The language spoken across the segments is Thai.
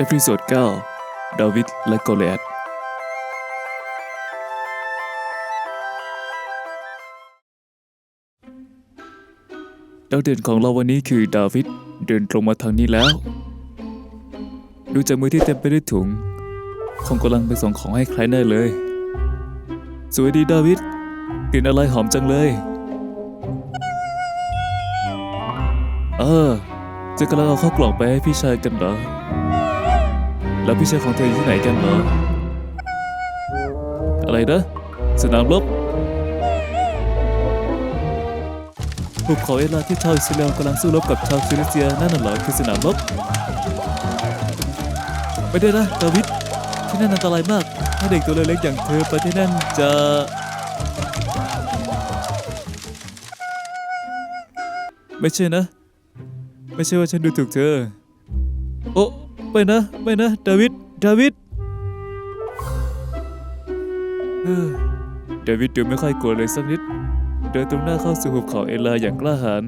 เอพิโซด9ดาวิดและโกล i อ t ดาวเด่นของเราวันนี้คือดาวิดเดินตรงมาทางนี้แล้ว ดูจากมือที่เต็มไปด้วยถุง คงกำลังไปส่งของให้ใครแน่เลย สวัสดีดาวิดกลิ่นอะไรหอมจังเลย เออ จะกำลังเอาเข้าวกล่องไปให้พี่ชายกันเหรอ แล้วพี่ชายของเธออยู่ที่ไหนกันเหรออะไรนะสนามรบภูเขาเอลาที่ชาวอิสราเอลกำลังสู้รบกับชาวฟิลิสเตียนั่นน่ะเหรอคือสนามรบไม่ได้นะดาวิดที่นั่นอันตรายมาก ถ้าเด็กตัวเล็กๆอย่างเธอไปที่นั่นจะไม่ใช่นะ ไม่ใช่ว่าฉันดูถูกเธอ โอ้ ไม่นะ ไม่นะ ดาวิด ดาวิดเออดาวิดดูไม่ค่อยกลัวเลยสักนิด เดินตรงหน้าเข้าสู่หุบเขาเอลาอย่างกล้าหาญ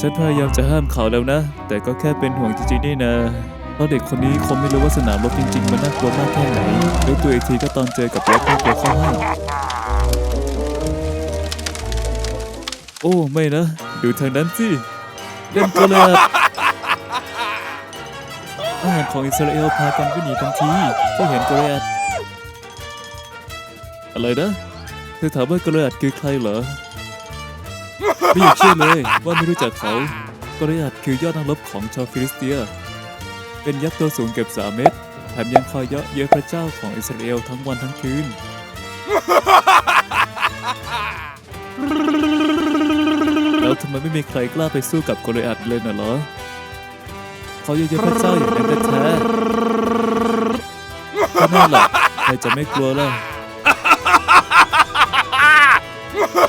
ฉันพยายามจะห้ามเขาแล้วนะ แต่ก็แค่เป็นห่วงจริงๆนี่นะ เพราะเด็กคนนี้คงไม่รู้ว่าสนามรบจริงๆ มันน่ากลัวมากแค่ไหนรู้ตัวอีกทีก็ตอนเจอกับรถที่ตัวเข้าห้โอ้ ไม่นะ ดูทางนั้นสิเล่นกระ ดทหารของอิสราเอลพากันวิ่งหนีทันทีก็เห็นกระดอะไรนะเธอถามว่ากระดคือใครเหรอไม่อยากเชื่อเลยว่าไม่รู้จักเขากระดคือยอดนักรบของชาวฟิลิสเตีย เป็นยักษ์ตัวสูงเกือบสามเมตรแถมยังคอยเยาะเย้ยพระเจ้าของอิสราเอลทั้งวันทั้งคืนแล้วทำไมไม่มีใครกล้าไปสู้กับโกลิอัดเลยน่ะเหรอ เขาเยอะๆพระเจ้าอย่างนั้นแท้ๆก็นั่นแหละใครจะไม่กลัวล่ะ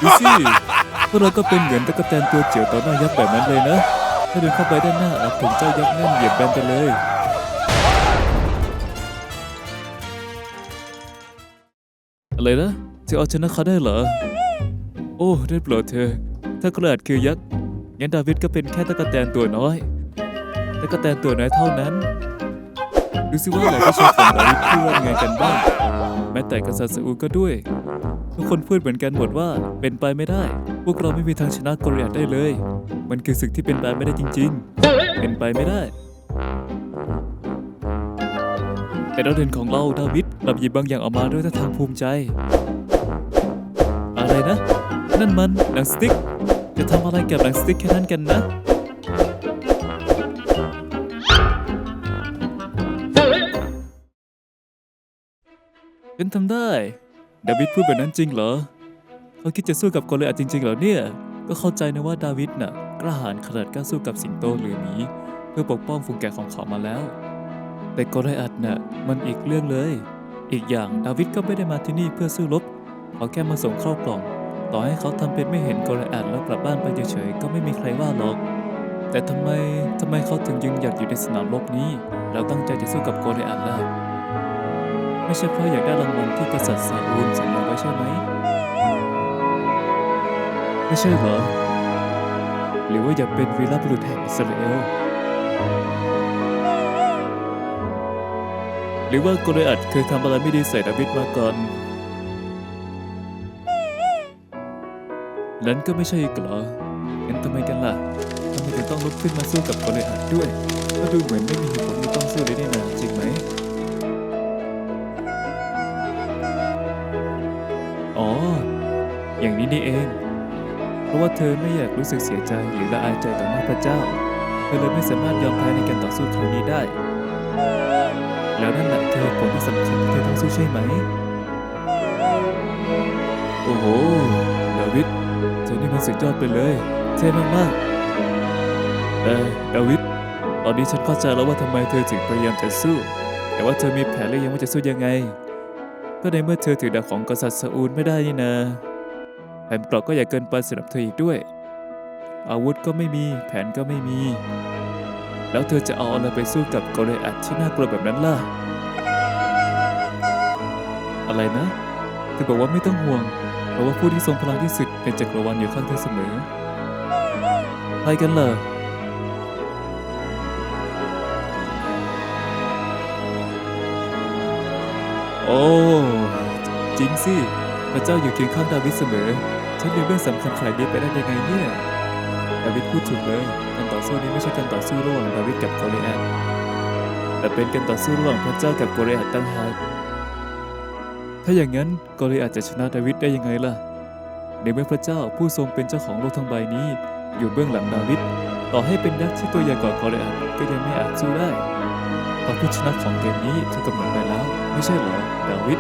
ดูสิพวกเราก็เป็นเหมือนตะกั่งแตนตัวเจียวต่อหน้ายักษ์แบบนั้นเลยนะถ้าเดินเข้าไปด้านหน้าอาจถูกเจ้ายักษ์นั่นเหยียบแบนไปเลยอะไรนะจะเอาชนะเขาได้เหรอ โอ้ ได้โปรดเธอ ถ้ากระดาษคือยักษ์ งั้นดาวิดก็เป็นแค่ตะกั่งแตนตัวน้อย แตะก็แตนตัวน้อยเท่านั้น ดูสิว่าเหล่าผู้ชายของดาวิดพูดว่าไงกันบ้าง แม้แต่กษัตริย์ซาอูลก็ด้วย ทุกคนพูดเหมือนกันหมดว่าเป็นไปไม่ได้ พวกเราไม่มีทางชนะโกลิอัตได้เลย มันคือศึกที่เป็นไปไม่ได้จริง ๆ เป็นไปไม่ได้ แต่ดาวเด่นของเราดาวิดกลับหยิบบางอย่างออกมาด้วยท่าทางภูมิใจ อะไรนะ นั่นมันหนังสติ๊กจะทำอะไรกับหนังสติ๊กแค่นั้นกันนะ นทำได้ ดาวิดพูดแบบนั้นจริงเหรอ เขาคิดจะสู้กับโกลิอัตจริงๆเหรอเนี่ย ก็เข้าใจนะว่าดาวิดน่ะกล้าหาญขนาดกล้าสู้กับสิงโตหรือหมีเพื่อปกป้องฝูงแกะของเขามาแล้ว แต่โกลิอัตน่ะมันอีกเรื่องเลย อีกอย่างดาวิดก็ไม่ได้มาที่นี่เพื่อสู้รบเขาแค่มาส่งข้าวกล่อง ต่อให้เขาทำเป็นไม่เห็นโกลิอัตแล้วกลับบ้านไปเฉยๆก็ไม่มีใครว่าหรอกแต่ทำไม ทำไมเขาถึงยืนหยัดอยู่ในสนามรบนี้แล้วตั้งใจจะสู้กับโกลิอัตล่ะ ไม่ใช่เพราะอยากได้รางวัลที่กษัตริย์ซาอูลสัญญาไว้ใช่ไหม ไม่ใช่เหรอ หรือว่าอยากเป็นวีรบุรุษแห่งอิสราเอล หรือว่าโกลิอัตเคยทำอะไรไม่ดีใส่ดาวิดมาก่อน นั้นก็ไม่ใช่อีกเหรองั้นทำไมกันล่ะทำไมถึงต้องลุกขึ้นมาสู้กับโกลิอัตด้วยก็ดูเหมือนไม่มีเหตุผลที่ต้องสู้เลยนี่นาจริงไหม นี้นี่เอง เพราะว่าเธอไม่อยากรู้สึกเสียใจหรือละอายใจต่อหน้าพระเจ้า เธอเลยไม่สามารถยอมแพ้ในการต่อสู้ครั้งนี้ได้ แล้วนั่นแหละคือผลที่สำคัญที่เธอต้องสู้ใช่ไหม โอ้โห ดาวิด เธอนี่มันสุดยอดไปเลย เท่มากๆ เออ ดาวิด ตอนนี้ฉันเข้าใจแล้วว่าทำไมเธอถึงพยายามจะสู้ แต่ว่าเธอมีแผนหรือยังว่าจะสู้ยังไง ก็ในเมื่อเธอถือดาบของกษัตริย์ซาอูลไม่ได้นี่นะ แผนเปราะก็ใหญ่เกินไปสำหรับเธออีกด้วย อาวุธก็ไม่มีแผนก็ไม่มี แล้วเธอจะเอาอะไรไปสู้กับโกลิอัตที่น่ากลัวแบบนั้นล่ะ อะไรนะเธอบอกว่าไม่ต้องห่วง เพราะว่าผู้ที่ทรงพลังที่สุดเป็นจักรวาลอยู่ข้างเธอเสมอใครกันเหรอโอ้ จริงสิ พระเจ้าอยู่เคียงข้างดาวิดเสมอ ฉันลืมเรื่องสำคัญขนาดนี้ไปได้ยังไงเนี่ยดาวิดพูดถูกเลย การต่อสู้นี้ไม่ใช่การต่อสู้ระหว่างดาวิดกับโกลิแอตแต่เป็นการต่อสู้ระหว่างพระเจ้ากับโกลิแอตตั้งหากถ้าอย่างนั้นโกลิแอตจะชนะดาวิดได้ยังไงล่ะ ในเมื่อพระเจ้าผู้ทรงเป็นเจ้าของโลกทั้งใบนี้ อยู่เบื้องหลังดาวิด ต่อให้เป็นยักษ์ที่ตัวใหญ่กว่าโกลิแอตก็ยังไม่อาจสู้ได้เพราะผู้ชนะของเกมนี้ถูกกำหนดไปแล้ว ไม่ใช่เหรอดาวิด